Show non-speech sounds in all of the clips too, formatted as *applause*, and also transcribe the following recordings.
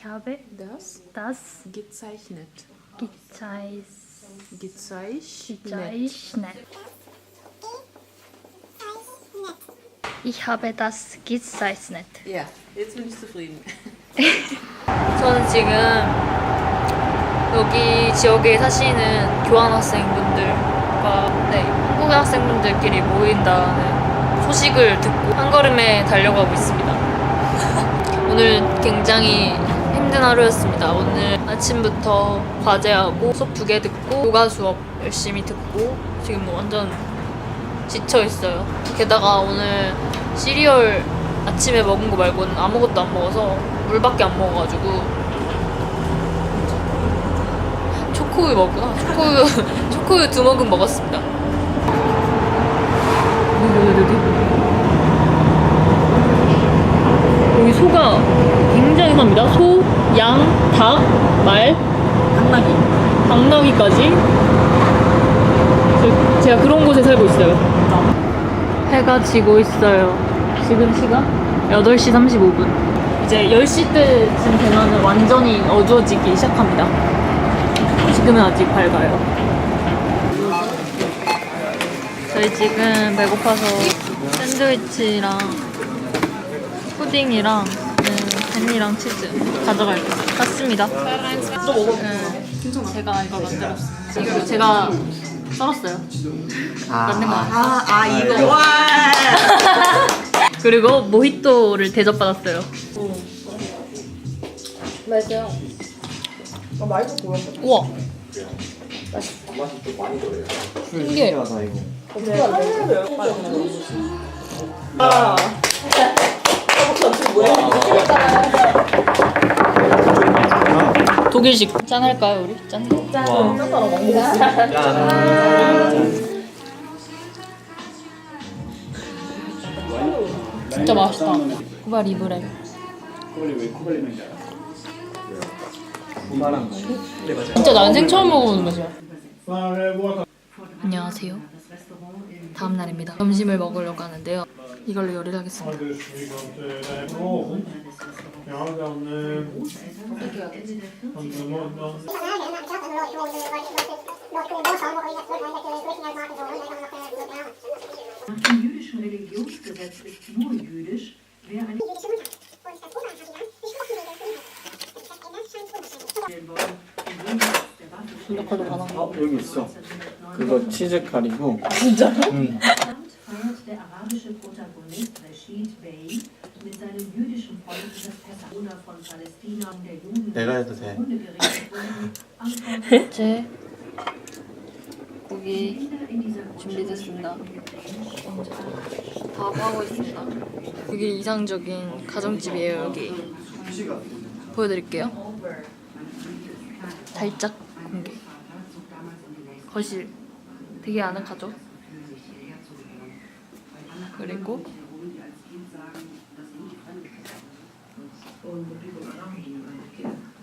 Ich habe Das das gezeichnet. gezeichnet. Gezeichnet. gezeichnet. Ich habe das gezeichnet. Ja, jetzt bin ich zufrieden. 저는 지금 여기 지역에 사시는 교환학생분들과 네, 한국 학생분들끼리 모인다는 소식을 듣고 한 걸음에 달려가고 있습니다. 오늘 굉장히 힘든 하루였습니다. 오늘 아침부터 과제하고 수업 두 개 듣고 요가 수업 열심히 듣고 지금 뭐 완전 지쳐 있어요. 게다가 오늘 시리얼 아침에 먹은 거 말고는 아무것도 안 먹어서 물밖에 안 먹어가지고 초코우유 먹구나. 초코우유 *laughs* 초코우유 두 모금 먹었습니다. 여기 소가 굉장히 삽니다. 소, 양, 닭, 말, 당나귀. 당나귀까지. 저- 제가 그런 곳에 살고 있어요. 해가 지고 있어요. 지금 시간 8시 35분. 이제 10시 때쯤 되면 완전히 어두워지기 시작합니다. 지금은 아직 밝아요. 저희 지금 배고파서 샌드위치랑 푸딩이랑 음, 햄이랑 치즈 가져갈 거 샀습니다. 네. 제가 이거 만들었어요. 이거 제가 썰었어요. 만든 거 아니에요? 아, 아 이거. 와. *laughs* 그리고 모히또를 대접받았어요. 맛있어요. 아, 맛있어 보여. 우와. 신기해요. 아. 독일식 짠 할까요 우리? 짠. 진짜 맛있다. 쿠바 리브레. 진짜 난생 처음 먹어보는 맛이야. 안녕하세요. 다음 날입니다. 점심을 먹으려고 하는데요. 이걸로 요리를 하겠습니다. Uh, eh, dan, dan, dan Nach dem jüdischen Religionsgesetz ist nur jüdisch, wer eine 블로컬도 많아. 어, 여기 있어. 그거 치즈 카리고. feiert der arabische 내가 해도 돼. 제 고기 준비됐습니다. 다 하고 있습니다. 되게 이상적인 가정집이에요 여기. 보여드릴게요. 살짝 공개. 거실. 되게 가족. 그리고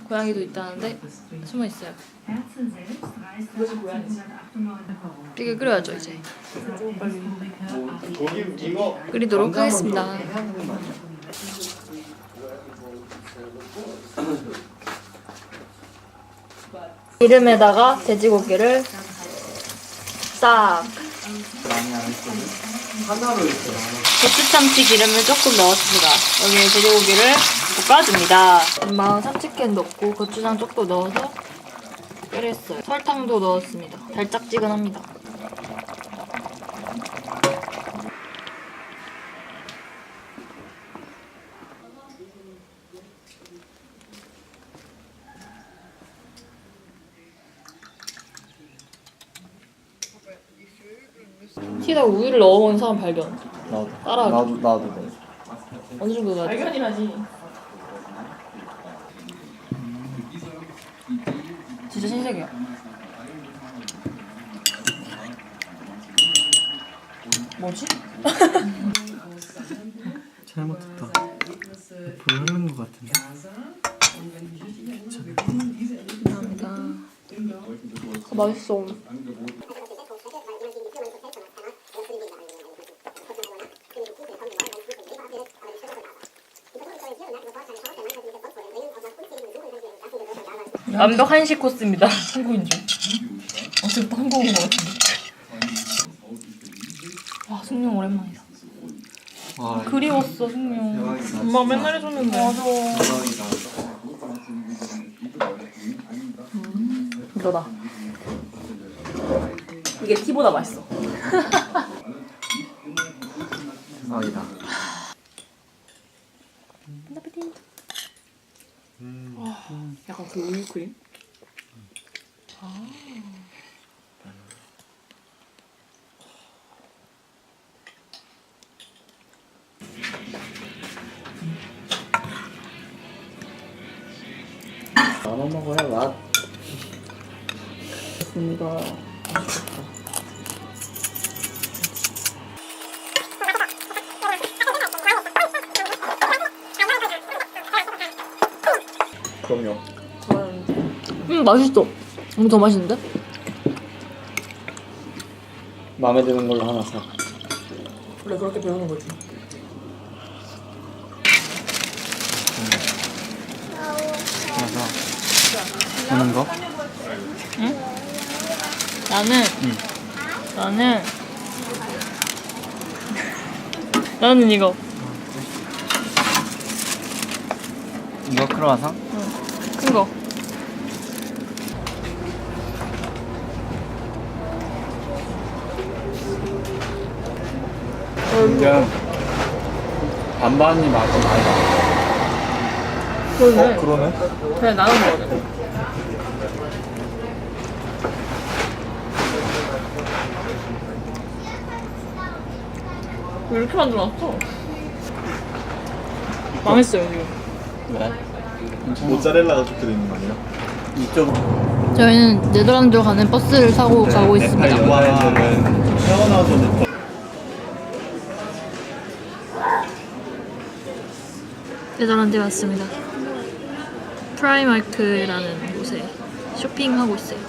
고양이도 있다는데 숨어 있어요. Herzl selbst reiste 1898 찌개 끓여야죠 이제. 끓이도록 하겠습니다. 기름에다가 돼지고기를 싹. 하나로 이렇게 나눠. 고추참치 기름을 조금 넣었습니다. 여기에 돼지고기를 볶아줍니다. 엄마 참치캔 넣고 고추장 조금 넣어서 끓였어요. 설탕도 넣었습니다. 달짝지근합니다. 티에다 우유를 넣어먹는 사람 발견. 나도. 따라하기. 나도 나도 돼. 어느 정도 돼? 발견이라지. 진짜 신세계야. 뭐지? 잘못했다. 불 흐른 것 같은데. 감사합니다. 아, 맛있어. 완벽 한식 코스입니다. 한국인 줄. 어제부터 한국 온것 같은데. 와 승용 오랜만이다. 와 그리웠어 승용. 대박이다. 엄마 맨날 해줬는데. 맞아. 대박이다. 이거다. 이게 티보다 맛있어. *laughs* 대박이다. 약간 그 우유 크림? 나눠 먹어야 맛. 좋습니다. 그럼요. 음 맛있어. 너무 더 맛있는데? 마음에 드는 걸로 하나 사. 원래 그렇게 배우는 거지. 하는 거? 나는 나는 *laughs* 나는 이거 이거 크로와상? 큰 거. 완전 반반이 맛은 아니다. 그러네. 그러네. 그래 나는 먹어야 돼. 왜 이렇게 만들어놨어? 망했어요 지금. 왜? 모짜렐라가 좋게 돼 있는 거 아니에요? 이쪽으로. 저희는 네덜란드 가는 버스를 타고 가고 있습니다. 영화에서는 태어나서부터 네덜란드에 왔습니다. 프라이마크라는 곳에 쇼핑하고 있어요.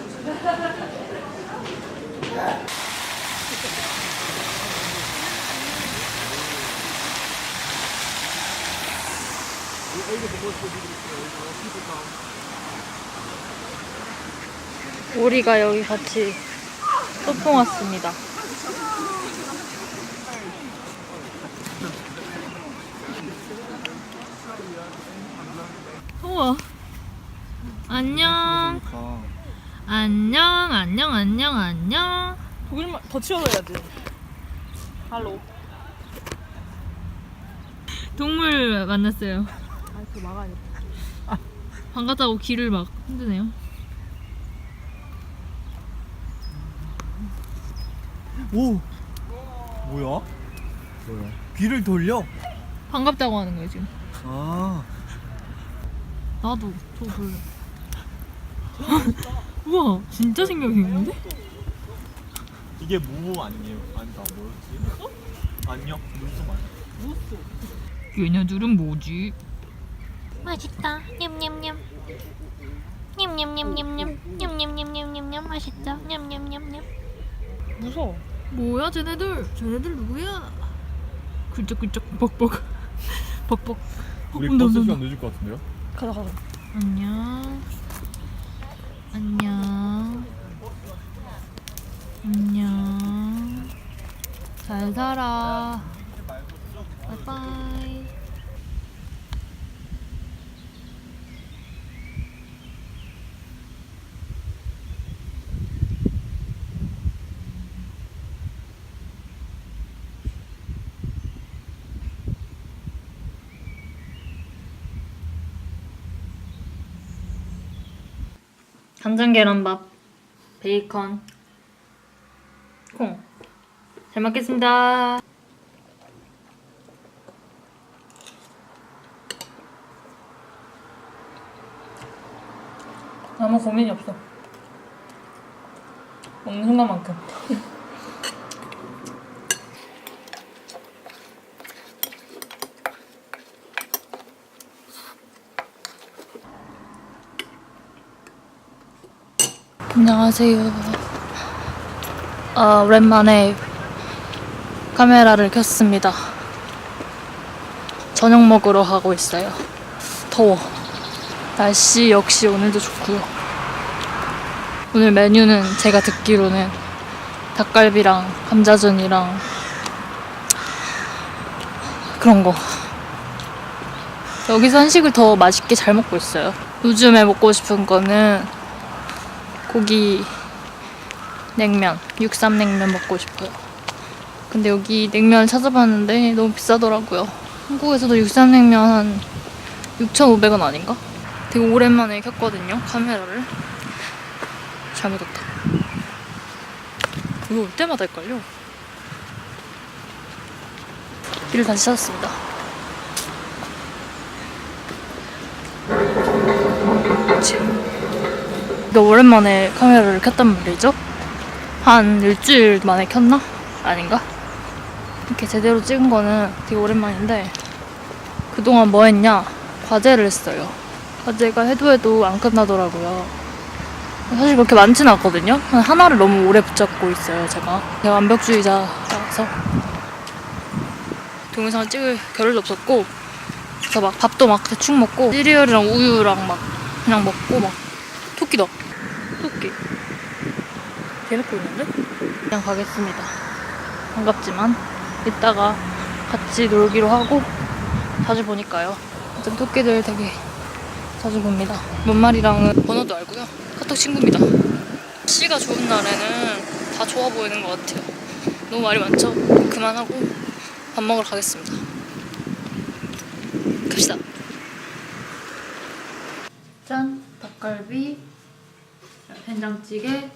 우리가 여기 같이 소풍 왔습니다. 우와. 안녕. 안녕, 안녕, 안녕, 안녕. 독일말 더 치워줘야지. 할로. 동물 만났어요. 아, 그 막아야겠다. 반갑다고 귀를 막 흔드네요. 오 뭐야? 귀를 돌려? 반갑다고 하는 거예요, 지금. 아 나도 저 볼래. 우와, 진짜 생각했는데? 이게 무 아니에요? 아니다 뭐였지? 아니요 물속 아니야 얘네들은 뭐지? 맛있다. 냠냠냠. 냠냠냠냠냠. 냠냠냠냠냠냠. 맛있다. 냠냠냠냠. 무서워. 뭐야, 쟤네들? 쟤네들 누구야? 굴쩍굴쩍 벅벅. 벅벅. 우리 온다, 버스 온다, 시간 늦을 것 같은데요? 가자, 가자. 안녕. 안녕. 안녕. 잘 살아. 바이바이. 간장 계란밥, 베이컨, 콩. 잘 먹겠습니다. 아무 고민이 없어. 먹는 순간만큼. *laughs* 안녕하세요. 어, 오랜만에 카메라를 켰습니다. 저녁 먹으러 가고 있어요. 더워. 날씨 역시 오늘도 좋고요. 오늘 메뉴는 제가 듣기로는 닭갈비랑 감자전이랑 그런 거. 여기서 한식을 더 맛있게 잘 먹고 있어요. 요즘에 먹고 싶은 거는 고기 냉면, 육삼냉면 먹고 싶어요. 근데 여기 냉면을 찾아봤는데 너무 비싸더라고요. 한국에서도 육삼냉면 한 6,500원 아닌가? 되게 오랜만에 켰거든요, 카메라를. 잘못했다. 이거 올 때마다 헷갈려. 길을 다시 찾았습니다. 이거 오랜만에 카메라를 켰단 말이죠? 한 일주일 만에 켰나? 아닌가? 이렇게 제대로 찍은 거는 되게 오랜만인데 그동안 뭐 했냐? 과제를 했어요. 과제가 해도 해도 안 끝나더라고요. 사실 그렇게 많지는 않거든요. 하나를 너무 오래 붙잡고 있어요, 제가. 제가 완벽주의자라서 동영상을 찍을 겨를도 없었고 그래서 막 밥도 막 대충 먹고 시리얼이랑 우유랑 막 그냥 먹고 막 토끼다. 토끼. 대놓고 있는데? 그냥 가겠습니다. 반갑지만 이따가 같이 놀기로 하고 자주 보니까요. 어쨌든 토끼들 되게 자주 봅니다. 뭔 말이랑은 번호도 알고요. 카톡 친구입니다. 씨가 좋은 날에는 다 좋아 보이는 것 같아요. 너무 말이 많죠? 그만하고 밥 먹으러 가겠습니다. 짠! 닭갈비, 된장찌개,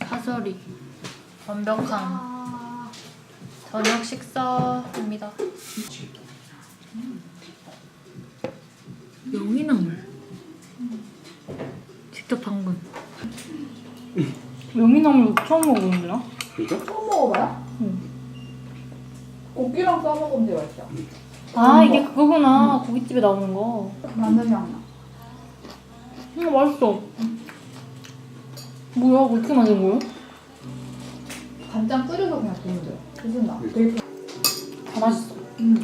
파서리. 완벽한 저녁 식사입니다. 명이나물. 직접 담근. 명이나물 처음 먹어보는데 나? 처음 먹어봐요? 응. 고기랑 싸먹으면 되게 맛있어. 아 이게 그거구나 고깃집에 나오는 거. 마늘 향 나. 음 맛있어. 뭐야 어떻게 만든 거야? 간장 끓여서 그냥 두면 돼요. 무슨 맛? 되게 다 맛있어. 무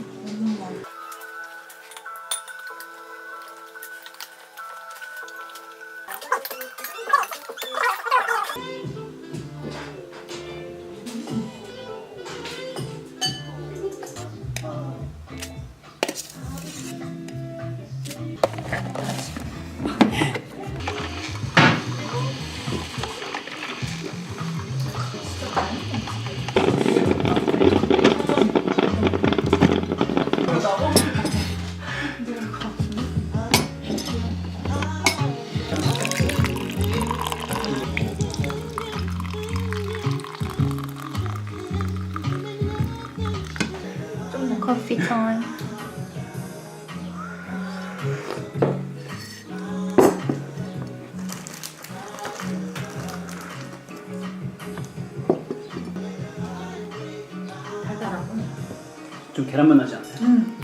좀 계란맛 나지 않아요? 음.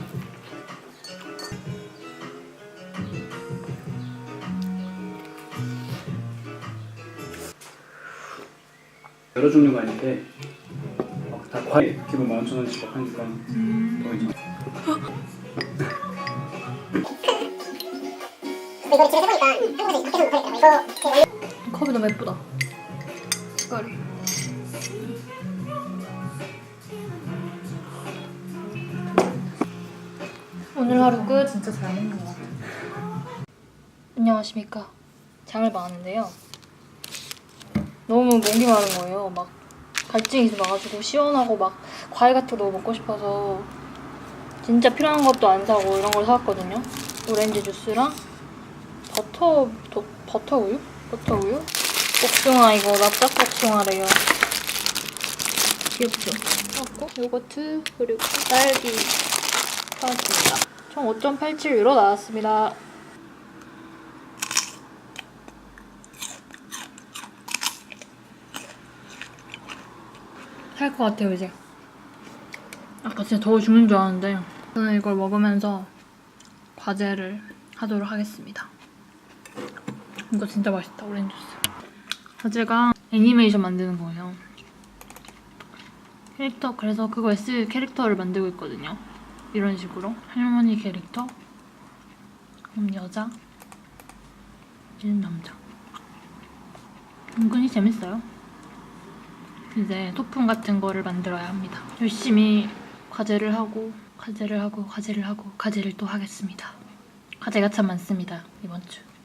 여러 종류가 있는데 어, 다 과일 기본 15,000원씩 막 하니까 더 이제 컵이 너무 예쁘다. 색깔이. 오늘 하루 끝. 진짜 잘 먹는 것 같아. 안녕하십니까. 장을 봐왔는데요. 너무 목이 마른 거예요. 막 갈증이 있어가지고 시원하고 막 과일 같은 거 먹고 싶어서 진짜 필요한 것도 안 사고 이런 걸 사왔거든요. 오렌지 주스랑 버터 도, 버터 우유? 버터 우유? 복숭아 이거 납작 복숭아래요. 귀엽죠? 하고 요거트 그리고 딸기 사왔습니다. 총 5.87유로 나왔습니다. 살 것 같아요 이제. 아까 진짜 더워 죽는 줄 알았는데 저는 이걸 먹으면서 과제를 하도록 하겠습니다. 이거 진짜 맛있다 오렌지 주스. 과제가 애니메이션 만드는 거예요. 캐릭터 그래서 그거에 쓸 캐릭터를 만들고 있거든요 이런 식으로 할머니 캐릭터 그럼 여자 얘는 남자 은근히 재밌어요. 이제 소품 같은 거를 만들어야 합니다. 열심히 과제를 하고 과제를 하고 과제를 하고 과제를 또 하겠습니다. 과제가 참 많습니다 이번 주.